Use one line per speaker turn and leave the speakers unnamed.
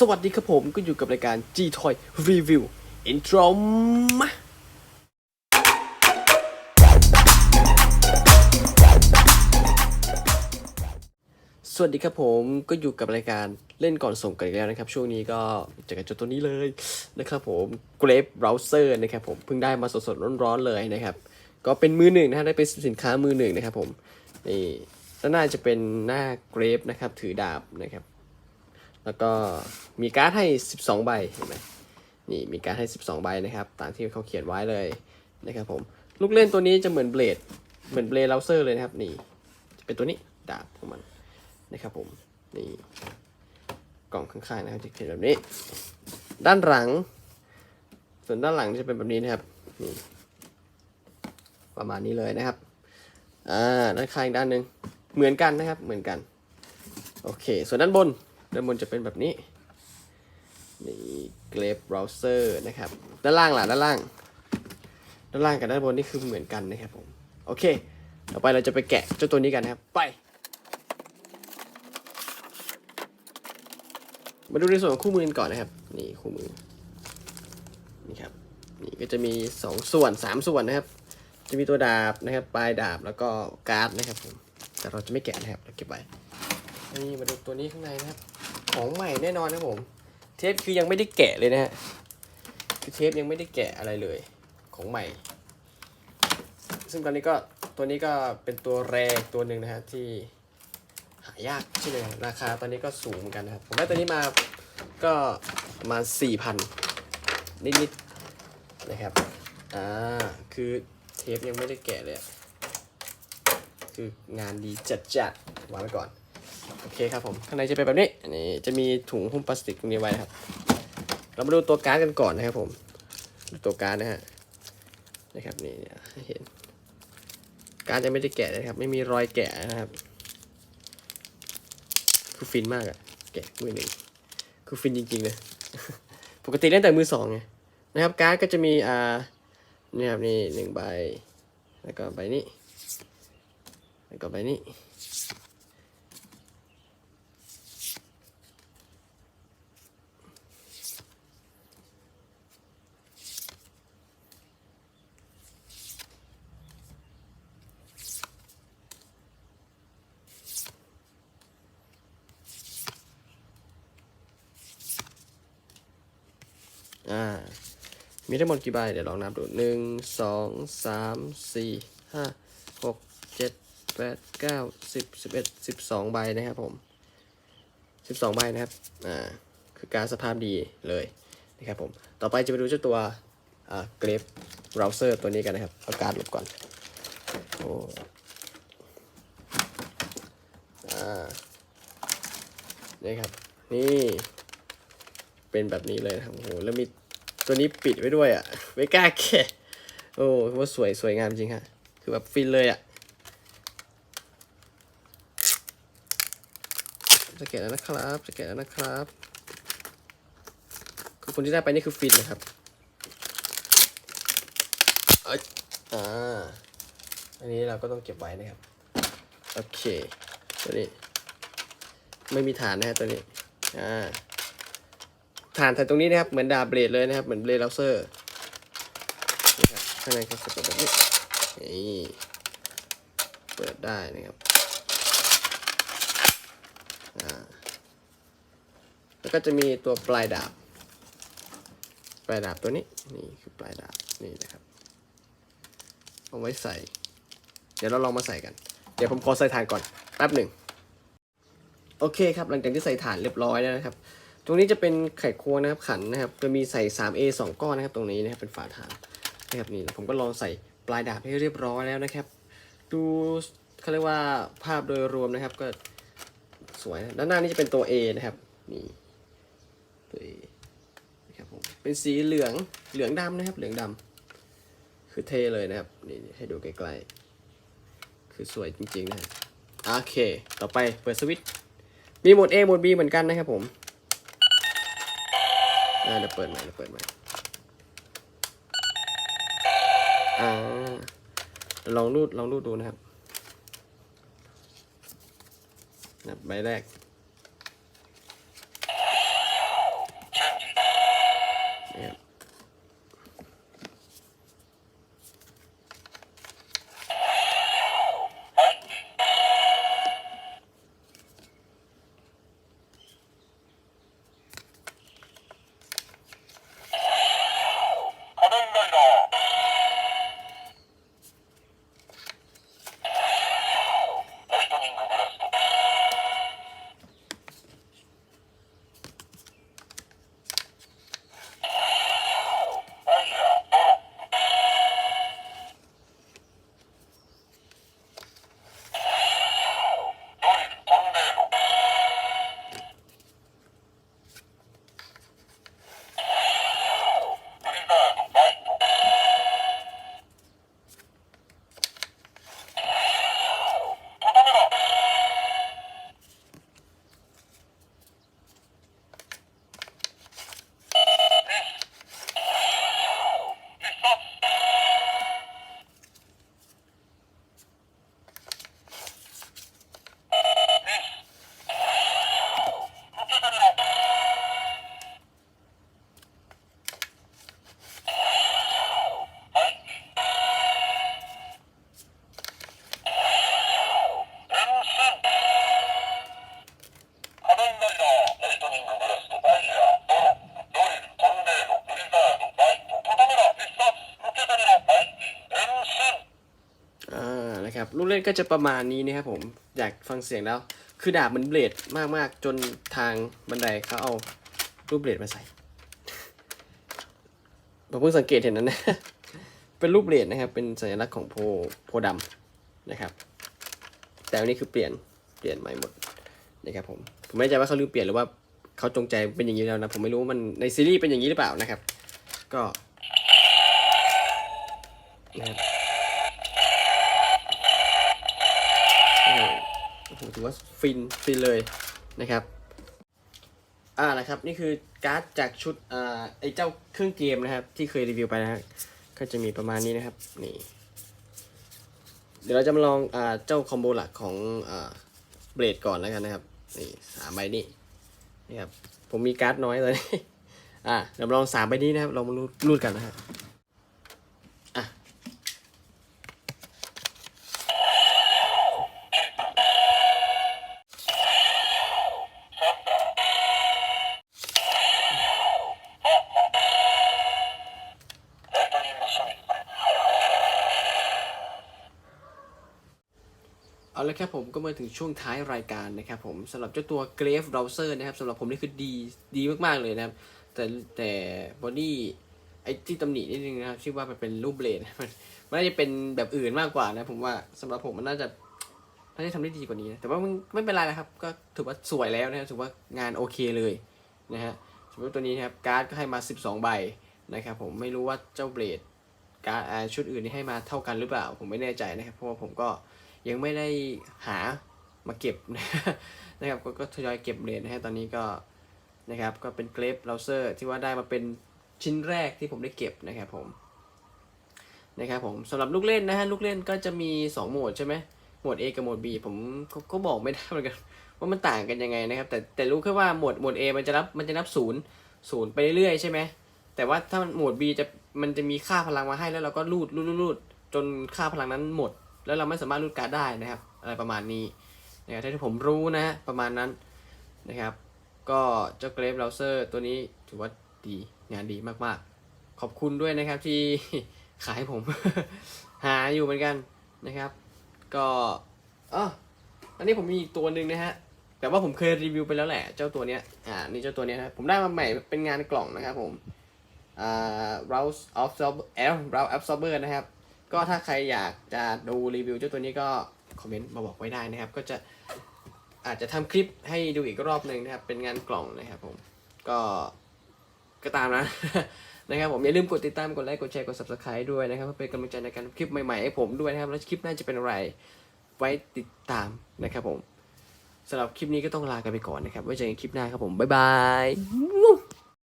สวัสดีครับผมก็อยู่กับรายการ G Toy Review Intro มาสวัสดีครับผมก็อยู่กับรายการเล่นก่อนส่งกันอีกแล้วนะครับ ช่วงนี้ก็จอกับเจ้าตัวนี้เลยนะครับผม Grape Browser นะครับผมเพิ่งได้มาสดๆร้อนๆเลยนะครับ ก็เป็นมือหนึ่งนะฮะได้เป็นสินค้ามือหนึ่งนะครับผมนี่ด้านหน้าจะเป็นหน้า Grape นะครับถือดาบนะครับ แล้วก็มีการ์ดให้ 12 ใบเห็นไหมนี่มีการ์ดให้ 12 ใบนะครับตามที่เขาเขียนไว้เลยนะครับผมลูกเล่นตัวนี้จะเหมือนเบลดเหมือนเบลดเลเซอร์เลยนะครับนี่จะเป็นตัวนี้ดาบของมันนะครับผมนี่กล่องข้างๆนะครับจะเขียนแบบนี้ ด้านหลัง ส่วนด้านหลังจะเป็นแบบนี้นะครับนี่ประมาณนี้เลยนะครับอ่าด้านข้างอีกด้านหนึ่งเหมือนกันนะครับเหมือนกันโอเค ส่วนด้านบน ด้านบนจะเป็นแบบนี้นี่เกรฟเบราว์เซอร์นะครับ ด้านล่างล่ะด้านล่าง ด้านล่างกับด้านบนนี่คือเหมือนกันนะครับผม โอเค ต่อไปเราจะไปแกะเจ้าตัวนี้กันนะครับ ไป มาดูในส่วนของคู่มือกันก่อนนะครับ นี่คู่มือ นี่ครับ นี่ก็จะมี 2 ส่วน 3 ส่วนนะครับ จะมีตัวดาบนะครับ ปลายดาบแล้วก็การ์ดนะครับผม แต่เราจะไม่แกะนะครับ เราเก็บไว้ นี่มาดูตัวนี้ข้างในนะครับ ของใหม่แน่นอนนะผม เทปคือยังไม่ได้แกะเลยนะฮะคือเทปยังไม่ได้แกะอะไรเลยของใหม่ ซึ่งตอนนี้ก็ตัวนี้ก็เป็นตัวแรกตัวหนึ่งนะฮะที่หายากใช่ไหมราคาตอนนี้ก็สูงเหมือนกันนะครับ ผมได้ตัวนี้มาก็มาสี่พันนิดๆนะครับอ่าคือเทปยังไม่ได้แกะเลย คืองานดีจัดๆวางไว้ก่อน โอเคครับผม ข้างในจะเป็นแบบนี้นี่จะมีถุงหุ้มพลาสติกตรงนี้ไว้นะครับ เรามาดูตัวการ์ดกันก่อนนะครับผมดูตัวการ์ดนะฮะนะครับนี่เนี่ยให้เห็นการ์ดยังไม่ได้แกะนะครับ ไม่มีรอยแกะนะครับ คือฟินมากอะแกะมือหนึ่งคือฟินจริงๆเลยปกติเล่นแต่มือสองไงนะครับ การ์ดก็จะมีอ่านี่ครับนี่หนึ่งใบ แล้วก็ใบนี้ แล้วก็ใบนี้ อ่า มีทั้งหมดกี่ใบ เดี๋ยวลองนับดูหนึ่งสองสามสี่ห้าหกเจ็ดแปดเก้าสิบสิบเอ็ดสิบสองใบนะครับผมสิบสองใบนะครับ อ่า คือการสภาพดีเลยนะครับผม ต่อไปจะไปดูเจ้าตัวอ่าเกรฟเบราว์เซอร์ตัวนี้กันนะครับ เอาการดหลบก่อน โอ้อ่านี่ครับ นี่ เป็นแบบนี้เลยนะครับโอ้โหแล้วมีตัวนี้ปิดไว้ด้วยอะไม่กล้าแกะโอ้ว่าสวยสวยงามจริงฮะคือแบบฟินเลยอะจะแกะแล้วนะครับจะแกะแล้วนะครับคือคนที่ได้ไปนี่คือฟินนะครับเอ้ยอ่าอันนี้เราก็ต้องเก็บไว้นะครับโอเคตัวนี้ไม่มีฐานนะฮะตัวนี้อ่า ฐานแต่ตรงนี้นะครับ เหมือนดาบเบลดเลยนะครับ เหมือนเบลดเลเซอร์นะครับข้างในก็จะเป็นแบบนี้นี่เปิดได้นะครับแล้วก็จะมีตัวปลายดาบ ปลายดาบตัวนี้ นี่คือปลายดาบ นี่นะครับ เอาไว้ใส่ เดี๋ยวเราลองมาใส่กัน เดี๋ยวผมขอใส่ฐานก่อนแป๊บหนึ่ง โอเคครับ หลังจากที่ใส่ฐานเรียบร้อยแล้วนะครับ ตรงนี้จะเป็นไขควงนะครับขันนะครับจะมีใส่ 3A 2 ก้อนนะครับตรงนี้นะครับเป็นฝาฐานนะครับนี่ผมก็ลองใส่ปลายดาบให้เรียบร้อยแล้วนะครับ ดูเขาเรียกว่าภาพโดยรวมนะครับก็สวยนะด้านหน้านี่จะเป็นตัว A นะครับนี่ตัว A นะครับผมเป็นสีเหลืองเหลืองดำนะครับเหลืองดำคือเท่เลยนะครับนี่ให้ดูใกล้ๆคือสวยจริงๆนะโอเค ต่อไปเปิดสวิตช์มีโหมด A โหมด B เหมือนกันนะครับผม อ่าเดี๋ยวเปิดใหม่เดี๋ยวเปิดใหม่อ่าเดี๋ยวลองรูดลองรูดดูนะครับนะใบแรก ลูกเล่นก็จะประมาณนี้นะครับผมอยากฟังเสียงแล้ว คือดาบมันเบลดมากๆ จนทางบันไดเขาเอารูปเบลดมาใส่ผมเพิ่งสังเกตเห็นนั้นนะเป็นรูปเบลดนะครับ เป็นสัญลักษณ์ของโพโพดำนะครับ แต่อันนี้คือเปลี่ยนเปลี่ยนใหม่หมดนะครับผมผมไม่แน่ใจว่าเขาลืมเปลี่ยนหรือว่าเขาจงใจเป็นอย่างนี้แล้วนะผมไม่รู้ว่ามันในซีรีส์เป็นอย่างนี้หรือเปล่านะครับ ก็นะครับ โหถือว่าฟินฟินเลยนะครับอ่านะครับนี่คือการ์ดจากชุดอ่าไอเจ้าเครื่องเกมนะครับ ที่เคยรีวิวไปนะครับก็จะมีประมาณนี้นะครับนี่เดี๋ยวเราจะมาลองอ่าเจ้าคอมโบหลักของอ่าเบลดก่อนแล้วกันนะครับนี่สามใบนี้นี่ครับผมมีการ์ดน้อยเลยอ่าเดี๋ยวมาลองสามใบนี้นะครับลองมารูดกันนะครับอะ เอาละครับผมก็มาถึงช่วงท้ายรายการนะครับผมสำหรับเจ้าตัว Grave Browser นะครับสำหรับผมนี่คือดีดีมากๆเลยนะครับ แต่แต่บอดี้ไอ้ที่ตำหนินิดนึงนะครับที่อว่ามันเป็นรูปเบลดมันมันน่าจะเป็นแบบอื่นมากกว่านะ ผมว่าสำหรับผมมันน่าจะน่าจะทำได้ดีกว่านี้นะแต่ว่ามันไม่เป็นไรนะครับ ก็ถือว่าสวยแล้วนะถือว่างานโอเคเลยนะฮะสมมติตัวนี้นะครับการ์ดก็ให้มา 12 ใบนะครับผมไม่รู้ว่าเจ้าเบลดการ์ดชุดอื่นนี่ให้มาเท่ากันหรือเปล่า ผมไม่แน่ใจนะครับ เพราะว่าผมก็ ยังไม่ได้หามาเก็บนะครับก็ทยอยเก็บเหรียญนะฮะตอนนี้ก็นะครับก็เป็นเกรฟเราเซอร์ที่ว่าได้มาเป็นชิ้นแรกที่ผมได้เก็บนะครับผมนะครับผมสำหรับลูกเล่นนะฮะลูกเล่นก็จะมี 2 โหมดใช่ไหมโหมด A กับโหมด B ผมก็ก็บอกไม่ได้เหมือนกันว่ามันต่างกันยังไงนะครับ แต่แต่รู้แค่ว่าโหมดโหมด A มันจะรับมันจะนับศูนย์ศูนย์ไปเรื่อยๆใช่ไหมแต่ว่าถ้าโหมด B จะมันจะมีค่าพลังมาให้แล้วเราก็รูดรูดรูดรูดจนค่าพลังนั้นหมด แล้วเราไม่สามารถรูดการ์ดได้นะครับ อะไรประมาณนี้นะครับที่ผมรู้นะประมาณนั้นนะครับ ก็เจ้าเกรฟเราเซอร์ตัวนี้ถือว่าดีงานดีมากๆ ขอบคุณด้วยนะครับที่ขายผม หาอยู่เหมือนกันนะครับ ก็อ๋ออันนี้ผมมีอีกตัวหนึ่งนะฮะแต่ว่าผมเคยรีวิวไปแล้วแหละ เจ้าตัวเนี้ย อ่า นี่เจ้าตัวเนี้ยนะ ผมได้มาใหม่เป็นงานกล่องนะครับผม อ่า Rouse Absorber Rouse Absorber นะครับ ก็ถ้าใครอยากจะดูรีวิวเจ้าตัวนี้ก็คอมเมนต์มาบอกไว้ได้นะครับ ก็จะอาจจะทำคลิปให้ดูอีกรอบหนึ่งนะครับ เป็นงานกล่องนะครับผม ก็ก็ตามนะนะครับผมอย่าลืมกดติดตามกดไลค์กดแชร์กด subscribe ด้วยนะครับเพื่อเป็นกำลังใจในการคลิปใหม่ๆให้ผมด้วยนะครับ แล้วคลิปหน้าจะเป็นอะไรไว้ติดตามนะครับผมสำหรับคลิปนี้ก็ต้องลากันไปก่อนนะครับไว้เจอกันคลิปหน้าครับผมบ๊ายบาย